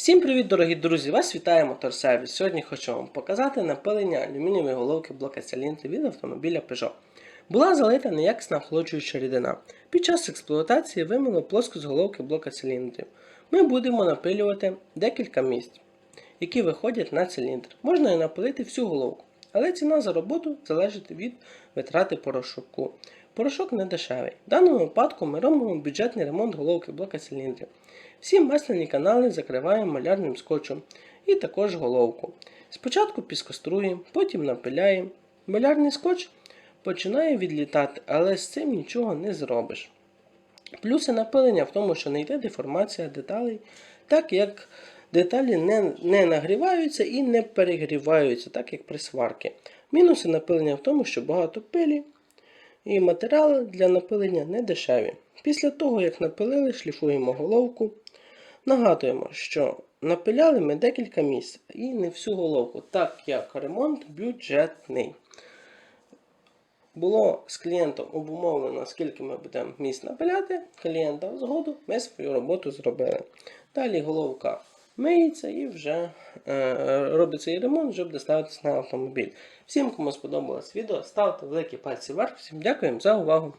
Всім привіт, дорогі друзі! Вас вітає Моторсервіс. Сьогодні хочу вам показати напилення алюмінієвої головки блока циліндру від автомобіля Peugeot. Була залита неякісна охолоджуюча рідина. Під час експлуатації вимило плоску з головки блока циліндрів. Ми будемо напилювати декілька місць, які виходять на циліндр. Можна і напилити всю головку, але ціна за роботу залежить від витрати порошку. Порошок не дешевий. В даному випадку ми робимо бюджетний ремонт головки блока циліндрів. Всі масляні канали закриваємо малярним скотчем і також головку. Спочатку піскоструємо, потім напиляємо. Малярний скотч починає відлітати, але з цим нічого не зробиш. Плюси напилення в тому, що не йде деформація деталей, так як деталі не, не нагріваються і не перегріваються, так як при сварці. Мінуси напилення в тому, що багато пилі і матеріали для напилення не дешеві. Після того, як напилили, шліфуємо головку. Нагадуємо, що напиляли ми декілька місць і не всю головку, так як ремонт бюджетний. Було з клієнтом обумовлено, скільки ми будемо місць напиляти. Клієнт дав згоду, ми свою роботу зробили. Далі головка миється і вже е, робиться цей ремонт, вже буде на автомобіль. Всім, кому сподобалось відео, ставте великі пальці вверх. Всім дякуємо за увагу.